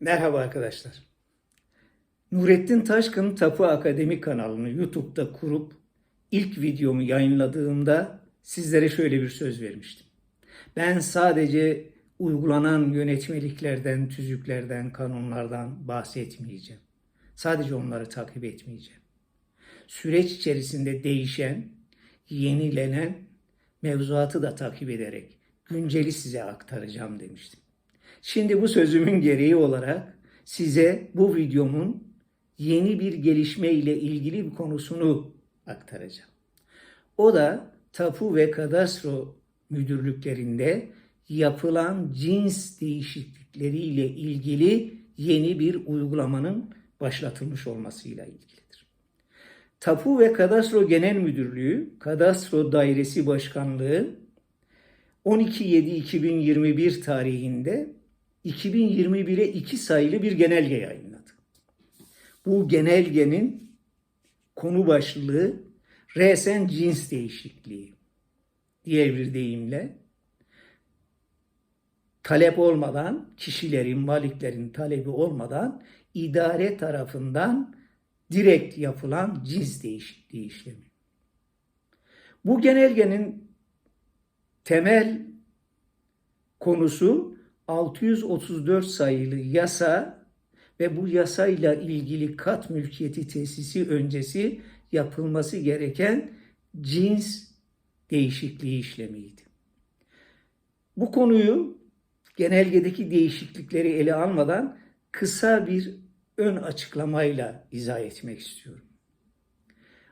Merhaba arkadaşlar. Nurettin Taşkın Tapu Akademi kanalını YouTube'da kurup ilk videomu yayınladığımda sizlere şöyle bir söz vermiştim. Ben sadece uygulanan yönetmeliklerden, tüzüklerden, kanunlardan bahsetmeyeceğim. Sadece onları takip etmeyeceğim. Süreç içerisinde değişen, yenilenen mevzuatı da takip ederek günceli size aktaracağım demiştim. Şimdi bu sözümün gereği olarak size bu videomun yeni bir gelişme ile ilgili bir konusunu aktaracağım. O da tapu ve kadastro müdürlüklerinde yapılan cins değişiklikleri ile ilgili yeni bir uygulamanın başlatılmış olmasıyla ilgilidir. Tapu ve Kadastro Genel Müdürlüğü, Kadastro Dairesi Başkanlığı 12.7.2021 tarihinde 2021'e 2 sayılı bir genelge yayınladı. Bu genelgenin konu başlığı resen cins değişikliği. Diğer bir deyimle talep olmadan, kişilerin, maliklerin talebi olmadan idare tarafından direkt yapılan cins değişikliği işlemi. Bu genelgenin temel konusu 634 sayılı yasa ve bu yasayla ilgili kat mülkiyeti tesisi öncesi yapılması gereken cins değişikliği işlemiydi. Bu konuyu genelgedeki değişiklikleri ele almadan kısa bir ön açıklamayla izah etmek istiyorum.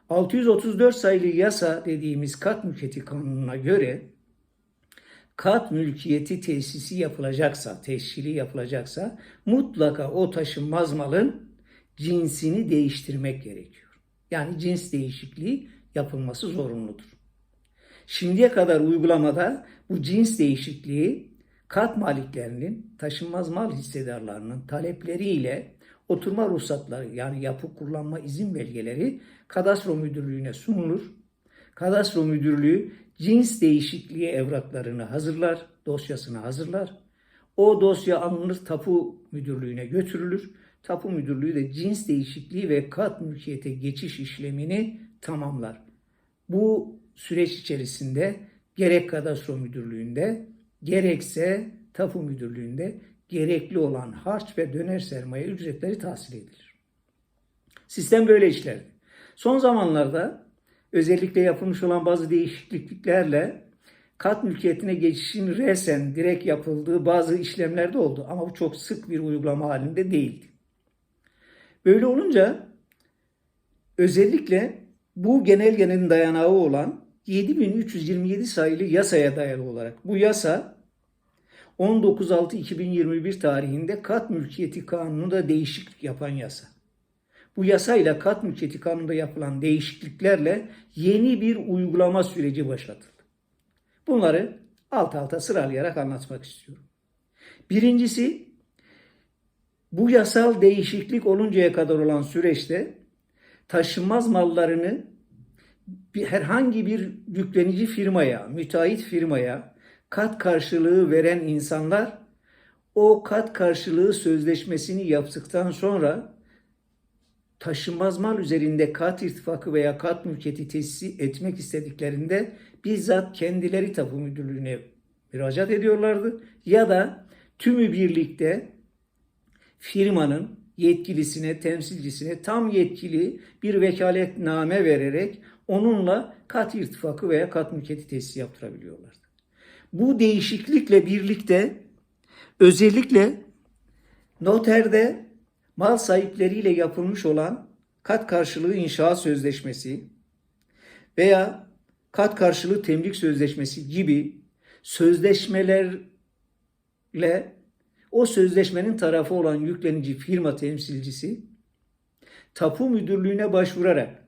634 sayılı yasa dediğimiz kat mülkiyeti kanununa göre kat mülkiyeti tesisi yapılacaksa, tescili yapılacaksa mutlaka o taşınmaz malın cinsini değiştirmek gerekiyor. Yani cins değişikliği yapılması zorunludur. Şimdiye kadar uygulamada bu cins değişikliği kat maliklerinin, taşınmaz mal hissedarlarının talepleriyle oturma ruhsatları yani yapı kullanma izin belgeleri kadastro müdürlüğüne sunulur. Kadastro müdürlüğü cins değişikliği evraklarını hazırlar, dosyasını hazırlar. O dosya alınır tapu müdürlüğüne götürülür. Tapu müdürlüğü de cins değişikliği ve kat mülkiyete geçiş işlemini tamamlar. Bu süreç içerisinde gerek kadastro müdürlüğünde gerekse tapu müdürlüğünde gerekli olan harç ve döner sermaye ücretleri tahsil edilir. Sistem böyle işler. Son zamanlarda özellikle yapılmış olan bazı değişikliklerle kat mülkiyetine geçişin resen direkt yapıldığı bazı işlemlerde oldu ama bu çok sık bir uygulama halinde değildi. Böyle olunca özellikle bu genelgenin dayanağı olan 7327 sayılı yasaya dayalı olarak bu yasa 19.6.2021 tarihinde kat mülkiyeti kanununda değişiklik yapan yasa. Bu yasayla kat mülkiyeti kanununda yapılan değişikliklerle yeni bir uygulama süreci başlatıldı. Bunları alt alta sıralayarak anlatmak istiyorum. Birincisi bu yasal değişiklik oluncaya kadar olan süreçte taşınmaz mallarını bir, herhangi bir yüklenici firmaya, müteahhit firmaya kat karşılığı veren insanlar o kat karşılığı sözleşmesini yaptıktan sonra taşınmaz mal üzerinde kat irtifakı veya kat mülkiyeti tesisi etmek istediklerinde bizzat kendileri tapu müdürlüğüne müracaat ediyorlardı ya da tümü birlikte firmanın yetkilisine, temsilcisine tam yetkili bir vekaletname vererek onunla kat irtifakı veya kat mülkiyeti tesisi yaptırabiliyorlardı. Bu değişiklikle birlikte özellikle noterde mal sahipleriyle yapılmış olan kat karşılığı inşaat sözleşmesi veya kat karşılığı temlik sözleşmesi gibi sözleşmelerle o sözleşmenin tarafı olan yüklenici firma temsilcisi tapu müdürlüğüne başvurarak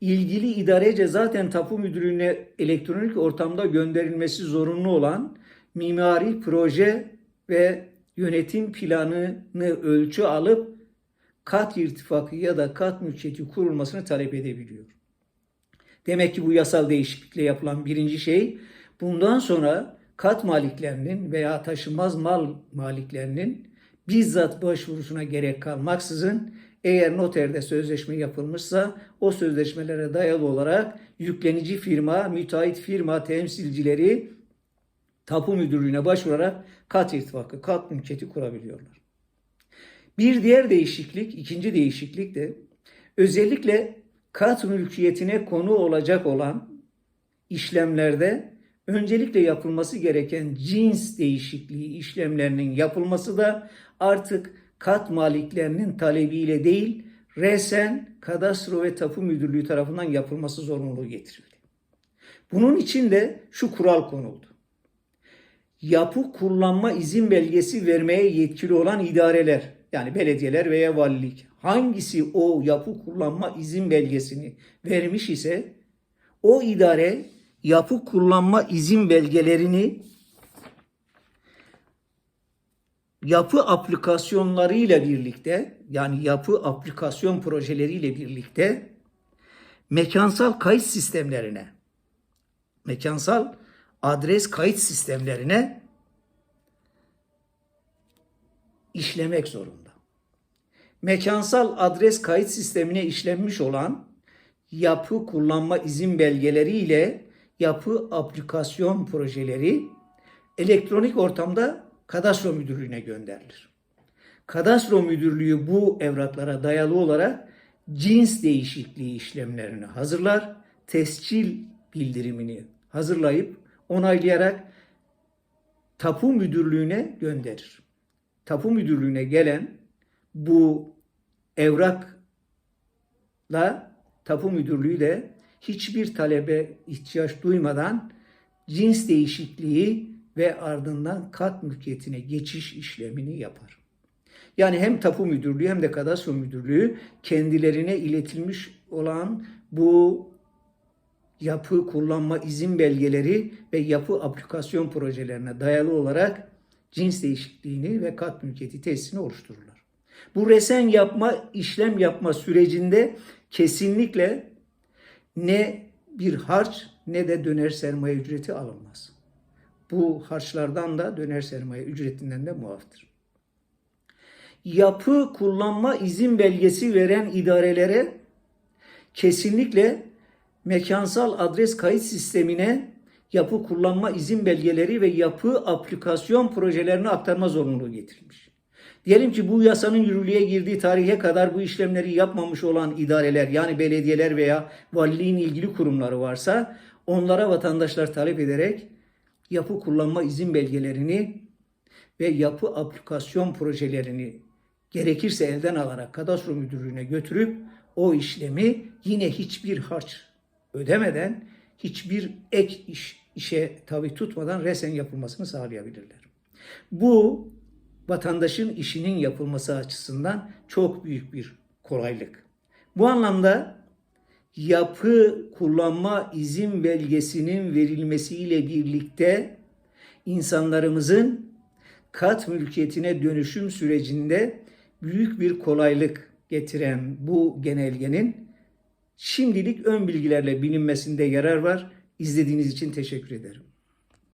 ilgili idarece zaten tapu müdürlüğüne elektronik ortamda gönderilmesi zorunlu olan mimari proje ve yönetim planını ölçü alıp kat irtifakı ya da kat mülkiyeti kurulmasını talep edebiliyor. Demek ki bu yasal değişiklikle yapılan birinci şey bundan sonra kat maliklerinin veya taşınmaz mal maliklerinin bizzat başvurusuna gerek kalmaksızın eğer noterde sözleşme yapılmışsa o sözleşmelere dayalı olarak yüklenici firma, müteahhit firma temsilcileri tapu müdürlüğüne başvurarak kat irtifakı, kat mülkiyeti kurabiliyorlar. Bir diğer değişiklik, ikinci değişiklik de özellikle kat mülkiyetine konu olacak olan işlemlerde öncelikle yapılması gereken cins değişikliği işlemlerinin yapılması da artık kat maliklerinin talebiyle değil, resen kadastro ve tapu müdürlüğü tarafından yapılması zorunluluğu getirildi. Bunun için de şu kural konuldu. Yapı kullanma izin belgesi vermeye yetkili olan idareler, yani belediyeler veya valilik, hangisi o yapı kullanma izin belgesini vermiş ise o idare yapı kullanma izin belgelerini yapı aplikasyonlarıyla birlikte yani yapı aplikasyon projeleriyle birlikte mekansal kayıt sistemlerine mekansal adres kayıt sistemlerine işlemek zorunda. Mekansal adres kayıt sistemine işlenmiş olan yapı kullanma izin belgeleri ile yapı aplikasyon projeleri elektronik ortamda kadastro müdürlüğüne gönderilir. Kadastro müdürlüğü bu evraklara dayalı olarak cins değişikliği işlemlerini hazırlar, tescil bildirimini hazırlayıp onaylayarak tapu müdürlüğüne gönderir. Tapu müdürlüğüne gelen bu evrakla tapu müdürlüğü de hiçbir talebe ihtiyaç duymadan cins değişikliği ve ardından kat mülkiyetine geçiş işlemini yapar. Yani hem tapu müdürlüğü hem de kadastro müdürlüğü kendilerine iletilmiş olan bu yapı kullanma izin belgeleri ve yapı aplikasyon projelerine dayalı olarak cins değişikliğini ve kat mülkiyeti tesisini oluştururlar. Bu resen yapma, işlem yapma sürecinde kesinlikle ne bir harç ne de döner sermaye ücreti alınmaz. Bu harçlardan da döner sermaye ücretinden de muaftır. Yapı kullanma izin belgesi veren idarelere kesinlikle mekansal adres kayıt sistemine yapı kullanma izin belgeleri ve yapı aplikasyon projelerini aktarma zorunluluğu getirilmiş. Diyelim ki bu yasanın yürürlüğe girdiği tarihe kadar bu işlemleri yapmamış olan idareler yani belediyeler veya valiliğin ilgili kurumları varsa onlara vatandaşlar talep ederek yapı kullanma izin belgelerini ve yapı aplikasyon projelerini gerekirse elden alarak kadastro müdürlüğüne götürüp o işlemi yine hiçbir harç ödemeden hiçbir ek iş, işe tabi tutmadan resen yapılmasını sağlayabilirler. Bu vatandaşın işinin yapılması açısından çok büyük bir kolaylık. Bu anlamda yapı kullanma izin belgesinin verilmesiyle birlikte insanlarımızın kat mülkiyetine dönüşüm sürecinde büyük bir kolaylık getiren bu genelgenin şimdilik ön bilgilerle bilinmesinde yarar var. İzlediğiniz için teşekkür ederim.